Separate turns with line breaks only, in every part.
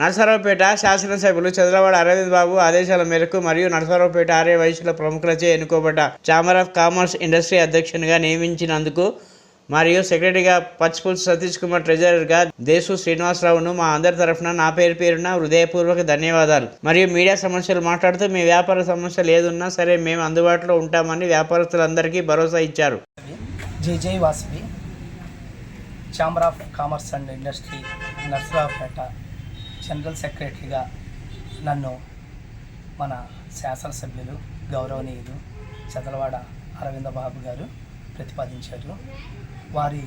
నరసరావుపేట శాసనసభ్యులు చంద్రవాడ అరవింద్ బాబు ఆదేశాల మేరకు మరియు నరసరావుపేట ఆర్య వయసుల ప్రముఖులచే ఎన్నుకోబడ్డ ఛాంబర్ ఆఫ్ కామర్స్ ఇండస్ట్రీ అధ్యక్షునిగా నియమించినందుకు మరియు సెక్రటరీగా పచ్చిపుల్ సతీష్ కుమార్ ట్రెజరర్గా దేశు శ్రీనివాసరావును మా అందరి తరఫున నా పేరు పేరున హృదయపూర్వక ధన్యవాదాలు. మరియు మీడియా సమస్యలు మాట్లాడుతూ మీ వ్యాపార సమస్యలు ఏదున్నా సరే మేము అందుబాటులో ఉంటామని వ్యాపారస్తులందరికీ భరోసా ఇచ్చారు.
జై జై Vasavi. Chamber of commerce and industry Narasaraopet. General సెక్రటరీగా నన్ను మన శాసనసభ్యులు గౌరవనీయులు చదలవాడ అరవింద బాబు గారు ప్రతిపాదించారు. వారి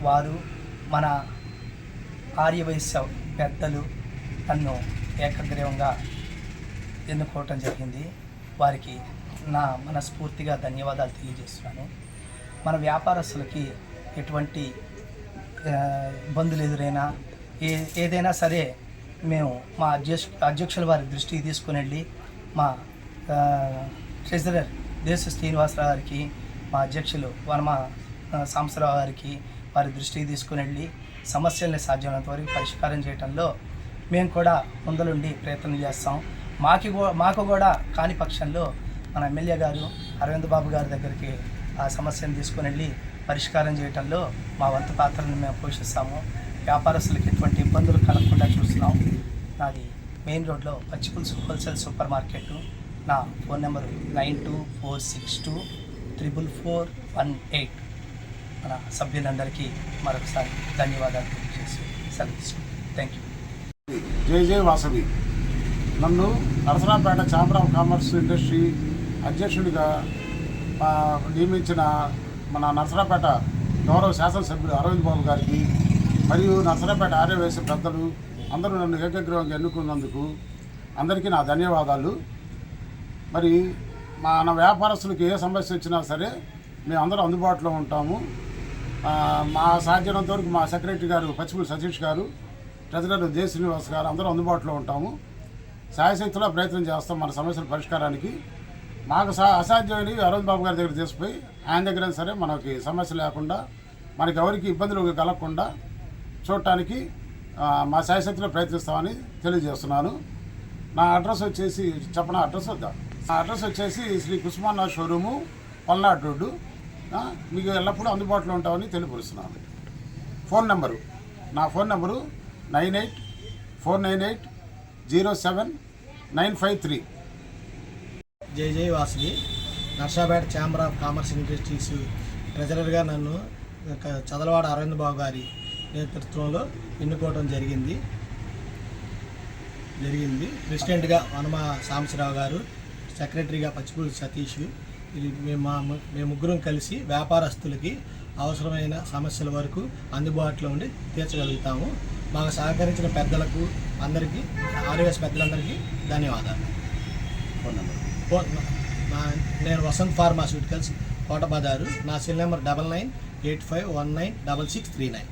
వారు మన ఆర్యవైశ్య పెద్దలు నన్ను ఏకగ్రీవంగా ఎన్నుకోవటం జరిగింది. వారికి నా మనస్ఫూర్తిగా ధన్యవాదాలు తెలియజేస్తున్నాను. మన వ్యాపారస్తులకి ఎటువంటి ఇబ్బందులు ఎదురైనా ఏ ఏదైనా సరే మేము మా అధ్యక్ష అధ్యక్షుల వారి దృష్టికి తీసుకుని వెళ్ళి మా ట్రెజరర్ దేశ శ్రీనివాసరావు గారికి మా అధ్యక్షులు వర్మ మా సాంబశివరావు గారికి వారి దృష్టికి తీసుకుని వెళ్ళి సమస్యల్ని సాధ్యమైనంత వరకు పరిష్కారం చేయడంలో మేము కూడా ముందలుండి ప్రయత్నం చేస్తాం. మాకి మాకు కూడా కాని పక్షంలో మన ఎమ్మెల్యే గారు అరవింద్ బాబు గారి దగ్గరికి ఆ సమస్యను తీసుకుని వెళ్ళి పరిష్కారం చేయడంలో మా వంతు పాత్రను మేము పోషిస్తాము. వ్యాపారస్తులకు ఎటువంటి ఇబ్బందులు కలగకుండా చూస్తున్నాం. నాది మెయిన్ రోడ్లో పచ్చిపుల్స్ హోల్సేల్ సూపర్ మార్కెట్. నా phone number nine two four six two triple four one eight. మన సభ్యులందరికీ మరొకసారి ధన్యవాదాలు తెలియజేసి సెలవు థ్యాంక్ యూ.
జై జై వాసవి. నన్ను Narasaraopet chamber of commerce industry అధ్యక్షుడిగా నియమించిన మన నరసరాపేట గౌరవ శాసనసభ్యుడు అరవింద్ బాబు గారికి మరియు నరసరాపేట ఆర్యవేశ పెద్దలు అందరూ నన్ను ఏకగ్రహంగా ఎన్నుకున్నందుకు అందరికీ నా ధన్యవాదాలు. మరి మన వ్యాపారస్తులకు ఏ సమస్య వచ్చినా సరే మేమందరం అందుబాటులో ఉంటాము. మా సాధ్యమైనంత వరకు మా సెక్రటరీ గారు పచ్చిపూడి సతీష్ గారు ట్రెజరర్ జయ శ్రీనివాస్ గారు అందరూ అందుబాటులో ఉంటాము. సాయశక్తిలో ప్రయత్నం చేస్తాం మన సమస్యల పరిష్కారానికి. మాకు సా అసాధ్యమైనవి అరవింద్ బాబు గారి దగ్గర తీసుకుపోయి ఆయన దగ్గర సరే మనకి సమస్య లేకుండా మనకి ఎవరికి ఇబ్బందులు కలగకుండా చూడటానికి మా సాయశక్తిలో ప్రయత్నిస్తామని తెలియజేస్తున్నాను. నా అడ్రస్ వచ్చేసి చెప్పన అడ్రస్ వద్దా? నా అడ్రస్ వచ్చేసి శ్రీ కుస్మానా షోరూము పల్నాడు రోడ్డు. మీకు ఎల్లప్పుడూ అందుబాటులో ఉంటామని తెలియపరుస్తున్నాను. ఫోన్ నెంబరు నా phone number nine eight four nine eight zero seven nine five three.
జై జై Vasuki. Narsapet chamber of commerce industries ట్రెజరర్గా నన్ను ఒక చదలవాడ అరవింద్ బాబు గారి నేతృత్వంలో ఎన్నుకోవడం జరిగింది. జరిగింది. ప్రెసిడెంట్గా వనమ సాంబశివరావు గారు సెక్రటరీగా పచ్చిపూడి సతీష్ ఇది మేము మా మేము ముగ్గురం కలిసి వ్యాపారస్తులకి అవసరమైన సమస్యల వరకు అందుబాటులో ఉండి తీర్చగలుగుతాము. మాకు సహకరించిన పెద్దలకు అందరికీ ఆర్ఎస్ పెద్దలందరికీ ధన్యవాదాలు.
Phone number?
ఫోన్ నేను వసంత్ ఫార్మాస్యూటికల్స్ కోట బజారు నా cell number double nine eight five one nine double six three nine.